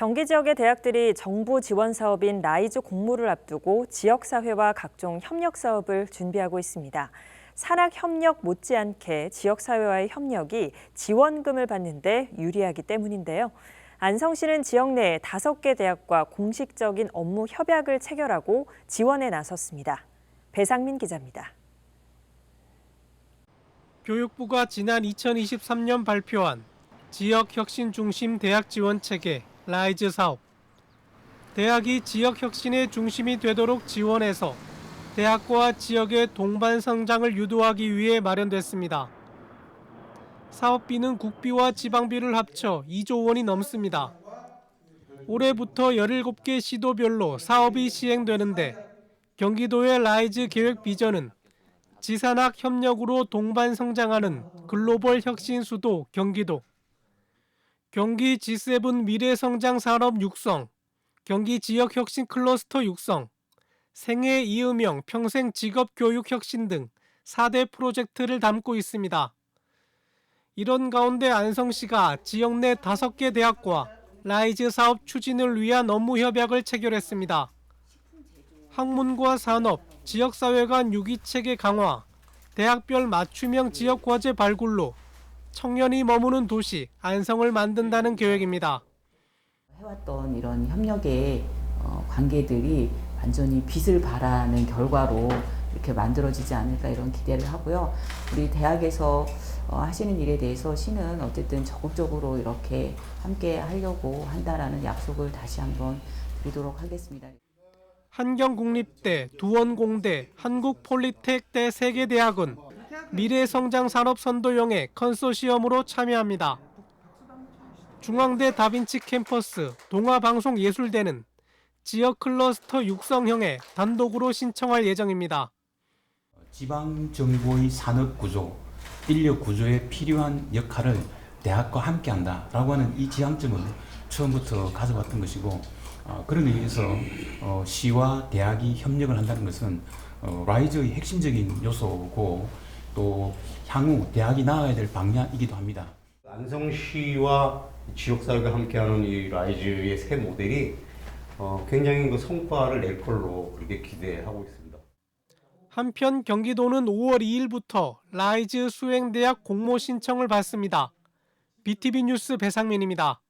경기 지역의 대학들이 정부 지원 사업인 라이즈 공모를 앞두고 지역사회와 각종 협력 사업을 준비하고 있습니다. 산학 협력 못지않게 지역사회와의 협력이 지원금을 받는데 유리하기 때문인데요. 안성시는 지역 내 다섯 개 대학과 공식적인 업무 협약을 체결하고 지원에 나섰습니다. 배상민 기자입니다. 교육부가 지난 2023년 발표한 지역 혁신 중심 대학 지원 체계 라이즈 사업. 대학이 지역 혁신의 중심이 되도록 지원해서 대학과 지역의 동반 성장을 유도하기 위해 마련됐습니다. 사업비는 국비와 지방비를 합쳐 2조 원이 넘습니다. 올해부터 17개 시도별로 사업이 시행되는데 경기도의 라이즈 계획 비전은 지산학 협력으로 동반 성장하는 글로벌 혁신 수도 경기도. 경기 G7 미래 성장 산업 육성, 경기 지역 혁신 클러스터 육성, 생애 이음형 평생 직업 교육 혁신 등 4대 프로젝트를 담고 있습니다. 이런 가운데 안성시가 지역 내 5개 대학과 라이즈 사업 추진을 위한 업무 협약을 체결했습니다. 학문과 산업, 지역사회 간 유기체계 강화, 대학별 맞춤형 지역과제 발굴로 청년이 머무는 도시 안성을 만든다는 계획입니다. 해왔던 이런 협력의 어, 관계들이 완전히 빛을 발하는 결과로 이렇게 만들어지지 않을까 이런 기대를 하고요. 우리 대학에서 어, 하시는 일에 대해서 시는 어쨌든 적극적으로 이렇게 함께 하려고 한다라는 약속을 다시 한번 드리도록 하겠습니다. 한경국립대, 두원공대, 한국폴리텍대 3개 대학은 미래성장 산업 선도용의 컨소시엄으로 참여합니다. 중앙대 다빈치 캠퍼스, 동아방송예술대는 지역 클러스터 육성형에 단독으로 신청할 예정입니다. 지방 정부의 산업 구조, 인력 구조에 필요한 역할을 대학과 함께 한다라고 하는 이 지향점을 처음부터 가져왔던 것이고 어, 그런 의미에서 어, 시와 대학이 협력을 한다는 것은 어, 라이즈의 핵심적인 요소고 또 향후 대학이 나아야 될 방향이기도 합니다. 안성시와 지역사회가 함께하는 이 라이즈의 새 모델이 어, 굉장히 그 성과를 낼 걸로 그렇게 기대하고 있습니다. 한편 경기도는 5월 2일부터 라이즈 수행대학 공모 신청을 받습니다. BTV 뉴스 배상민입니다.